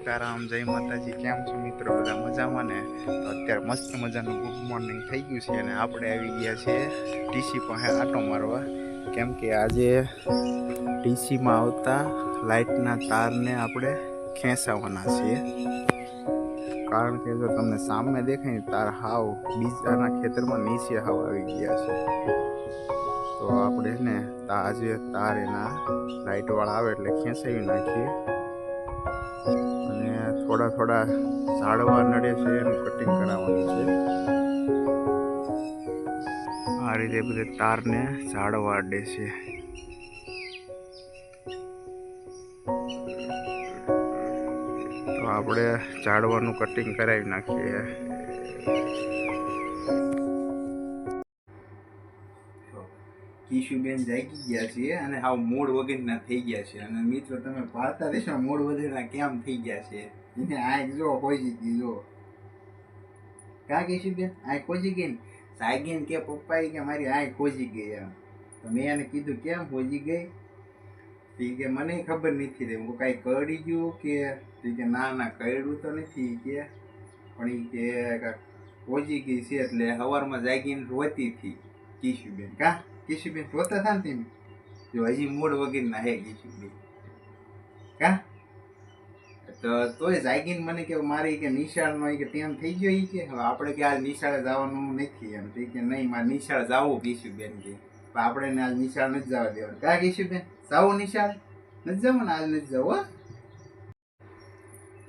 સીતારામ, જય માતાજી, કેમ છો મિત્રો? બધા મજામાં ને? તો અત્યારે મસ્ત મજાનું ગુડ મોર્નિંગ થઈ ગયું છે અને આપણે આવી ગયા છીએ ટીસી પાસે આટો મારવા. કેમ કે આજે ટીસીમાં આવતા લાઇટના તારને આપણે ખેંચાવવાના છીએ. કારણ કે જો તમને સામે દેખાય ને તાર હાવ બીજાના ખેતરમાં નીચે હાવ આવી ગયા છે. તો આપણે ને આજે તાર એના લાઇટવાળા આવે એટલે ખેંચાવી નાખીએ. થોડા થોડા ઝાડવા નડે છે, એનું કટિંગ કરાવવાનું છે. આ રીતે બધે તારને ઝાડવા અડે છે. તો આપણે ઝાડવાનું કટિંગ કરાવી નાખીએ. કિશુબેન જાગી ગયા છે અને હાવ મૂળ વગરના થઈ ગયા છે. અને મિત્રો, તમે પાડતા રહેશો મૂળ વગરના કેમ થઈ ગયા છે? એને આંખ જો ખોજી દીધો કા કિશુબેન આંખ ખોજી ગઈ ને? સાગીન કે પપ્પાએ કે મારી આંખ ખોજી ગઈ એમ. તો મેં એને કીધું, કેમ ખોજી ગઈ? કે, મને ખબર નથી રહી હું કાંઈ કળી ગયું કે? તી કે, ના ના કરડ્યું તો નથી. કે, પણ એ કે પોજી ગઈ છે એટલે સવારમાં જાગીને રોતી હતી. કિશુબેન કા? કિશુબેન રોતા હતા ને તમે? જો હજી મૂળ વગરના હે કિશુબેન તો તોય જાગીને મને કે મારી કે નિશાળનો કે ટેમ થઈ ગયો એ કે, હવે આપણે કે આજ નિશાળે જવાનું નથી એમ. કે નહીં, મારે નિશાળ જવું કિશુબેન કે. આપણે ને આજ નિશાળ નથી જવા દેવાનું. કા કિશુબેન જવું નિશાળ? નથી જવું ને આજ નથી જવું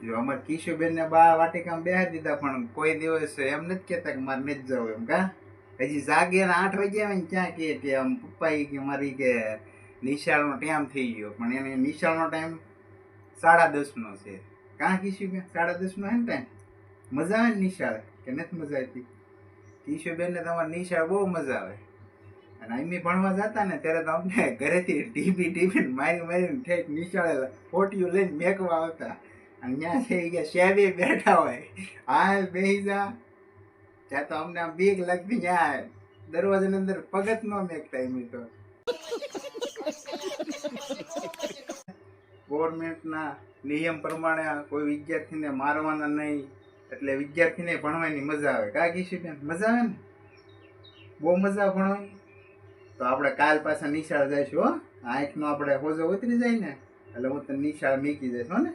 જો અમારે કિશુબેન ને બા વાટિકામાં બેહાડી દીધા, પણ કોઈ દિવસ એમ નથી કહેતા કે મારે નથી જવું એમ, કા? હજી જાગે ને આઠ વાગ્યા આવે ને ક્યાં કે આમ પપ્પા કે મારી કે નિશાળનો ટાઈમ થઈ ગયો. પણ એને નિશાળનો ટાઈમ સાડા દસનો છે. કાં કિશુબેન સાડા દસનો હે ને ટાઈમ મજા આવે ને નિશાળ? કે નથી મજા આવતી? કિશુબેનને તમારે નિશાળ બહુ મજા આવે. અને અમે ભણવા જતા ને ત્યારે તો અમને ઘરેથી ટીપી ટીપી મારી મારીને ઠેક નિશાળે ફોટીઓ લઈને મેકવા આવતા. અને ત્યાં થઈ ગયા શેબે બેઠા હોય. હાલ બેસી જા. ત્યાં તો અમને આમ બીક લગતી ત્યાં દરવાજાની અંદર પગત ન મેકતા એમ તો. ગવર્મેન્ટના નિયમ પ્રમાણે કોઈ વિદ્યાર્થીને મારવાના નહીં, એટલે વિદ્યાર્થીને ભણવાની મજા આવે. કા કિશુબેન મજા આવે ને? બહુ મજા ભણવાની તો આપણે કાલ પાછા નિશાળ જઈશું, હો. આંખનો આપણે હોજો ઉતરી જાય ને, એટલે હું તને નિશાળ મીકી જઈશ હો ને.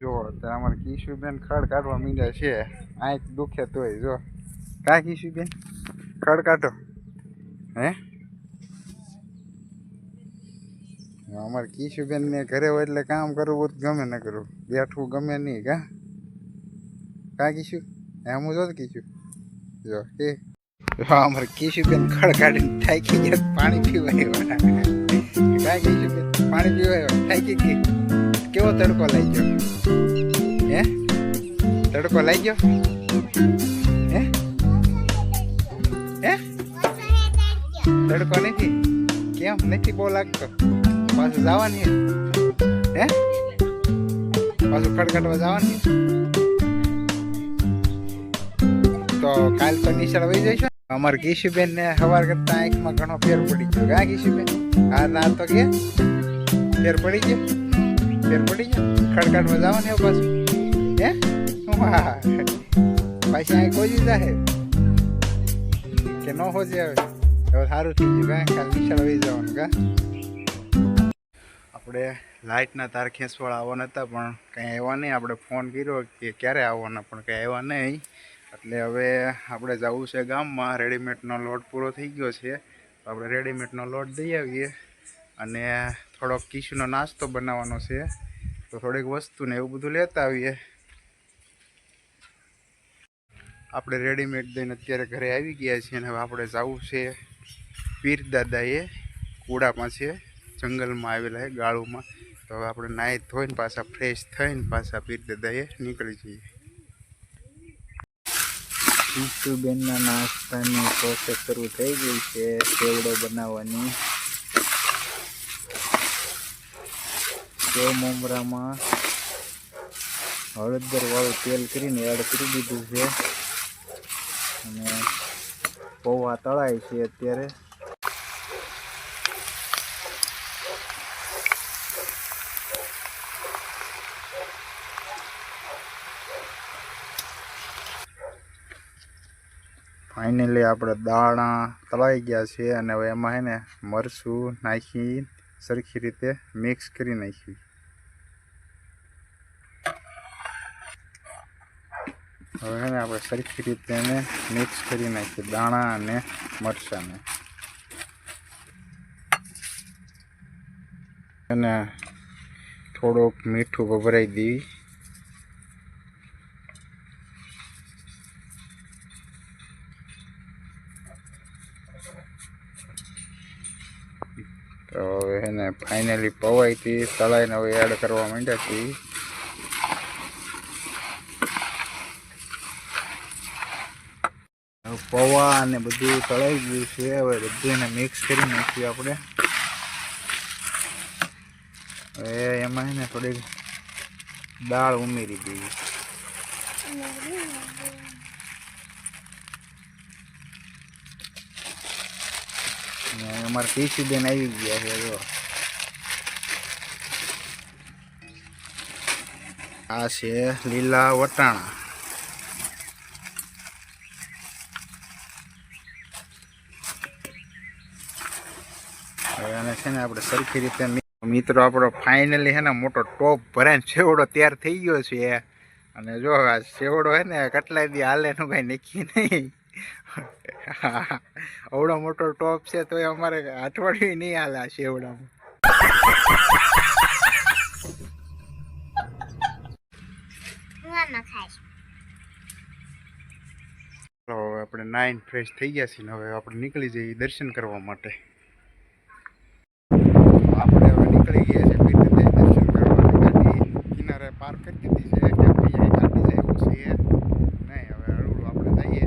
જો, તો અમારે કિશુબેન ખડ કાઢવા મીડ્યા છે. આંખ દુખે તોય, જો. કા કિશુબેન ખડ કાઢો. હે? અમારે કિશુબેન ને ઘરે હોય એટલે કામ કરવું ગમે ન કરવું. બેઠવું ગમે નહીં, કા? કા કીશું? એમ જો કીશું? જો, કે? અમારે કિશુબેન ખડ કાઢીને થાકી ગયા, પાણી પીવા એવા કા કિશુબેન? પાણી પીવા એવા થાકી ગઈ કેવો તડકો લાગી ગયો હે? તડકો લઈ ગયો હે? હે? તડકો નથી? કેમ? નથી બહુ લાગતો? પાછું જવાની હે? પાછું ખડખડવા જવાની તો કાલ તો નિશાળ વહી જઈશું. અમારે કિશુબેન ને સવાર કરતા આંખમાં ઘણો ફેર પડી ગયો. હા કિશુબેન આ ના તો કે. ફેર પડી ગયો? ફેર પડી ગયો? ખડખડવા જવાની હવે પાછું? હે? વાહ. પાછી આંખ ખોજી હે કે ન હોજે હવે? સારું થઈ ગયું. કાં કાલ નિશાળ વહી જવાનું, કા? આપણે લાઇટના તાર ખેંચવાળા આવવાના હતા, પણ કંઈ આવ્યા નહીં. આપણે ફોન કર્યો કે ક્યારે આવવાના, પણ કંઈ આવ્યા નહીં. એટલે હવે આપણે જવું છે ગામમાં. રેડીમેડનો લોટ પૂરો થઈ ગયો છે. તો આપણે રેડીમેડનો લોટ દઈ આવીએ અને થોડોક કિશુનો નાસ્તો બનાવવાનો છે. તો થોડીક વસ્તુ ને એવું બધું લેતા આવીએ. આપણે રેડીમેડ દઈને અત્યારે ઘરે આવી ગયા છીએ અને હવે આપણે જવું છે પીર દાદાએ કુડામાં છે. જંગલમાં આવેલા છે ગાળુમાં. તો હવે આપણે નાહી ધોઈને પાછા ફ્રેશ થઈને પાછા પીર દાદાએ નીકળી જઈએ. બેનના નાસ્તાની પ્રોસેસ શરૂ થઈ ગઈ છે, સેવડો બનાવવાની. સેવ હળદર વાળું તેલ કરીને એડ કરી દીધું છે, અને પૌવા તળાય છે અત્યારે. ફાઇનલી આપણે દાણા તળાઈ ગયા છે અને હવે એમાં હે ને મરચું નાખી સરખી રીતે મિક્સ કરી નાખ્યું હવે હે ને આપણે સરખી રીતે એને મિક્સ કરી નાખીએ દાણા અને મરચાંને. અને થોડુંક મીઠું ભભરાઈ દેવી તો હવે એને ફાઇનલી પવાઈથી તળાઈને હવે એડ કરવા માંડ્યા છીએ. પૌવા અને બધું તળાઈ ગયું છે, હવે બધું એને મિક્સ કરી નાખીએ આપણે. હવે એમાં એને થોડીક દાળ ઉમેરી દેવી અમારા ટીસી બેન આવી ગયા છે, જો. આ છે લીલા વટાણા. હવે આને છે ને આપણે સરખી રીતે મિત્રો, આપણો ફાઇનલી છે ને મોટો ટોપ ભરાય છેવડો તૈયાર થઈ ગયો છે. અને જો આ છેવડો છે ને કેટલાય દી હાલે નું કઈ નક્કી નહીં. અવડો મોટો ટોપ છે તો અમારે અઠવાડિયું નહીં હાલે છે. સેવડામાં આપણે નાઇન ફ્રેશ થઈ ગયા છીએ ને હવે આપણે નીકળી જઈએ દર્શન કરવા માટે આપણે હવે નીકળી ગયા છે પીર દર્શન કરવા માટે ગાડી કિનારે પાર્ક કરી દીધી છે કે ભાઈ ગાડી છે એવું છે નહીં હવે હળવું આપણે જઈએ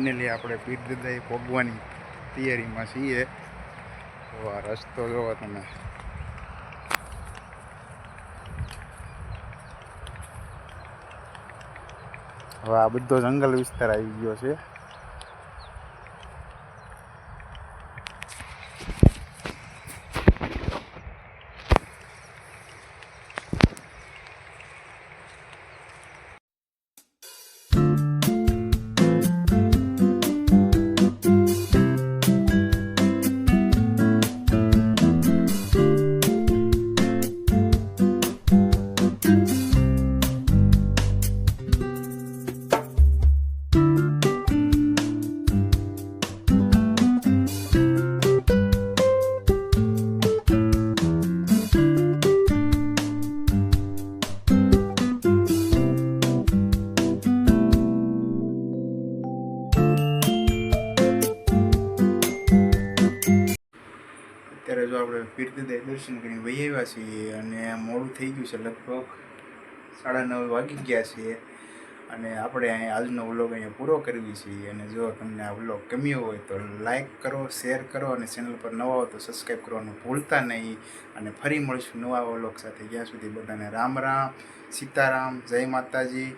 ફાઇનલી આપણે પીર ભોગવાની તૈયારીમાં છીએ. તો આ રસ્તો જોવો તમે. હવે આ બધો જંગલ વિસ્તાર આવી ગયો છે. જો આપણે પીરતીદાય દર્શન કરીને વહી આવ્યા છીએ અને મોડું થઈ ગયું છે, લગભગ સાડા નવ વાગી ગયા છે અને આપણે અહીં આજનો વ્લોગ અહીંયા પૂરો કરવી છીએ. અને જો તમને આ વ્લોગ ગમ્યો હોય તો લાઇક કરો, શેર કરો અને ચેનલ પર નવા હો તો સબસ્ક્રાઈબ કરવાનું ભૂલતા નહીં. અને ફરી મળીશું નવા વ્લોગ સાથે. જ્યાં સુધી બધાને રામ રામ, સીતારામ, જય માતાજી.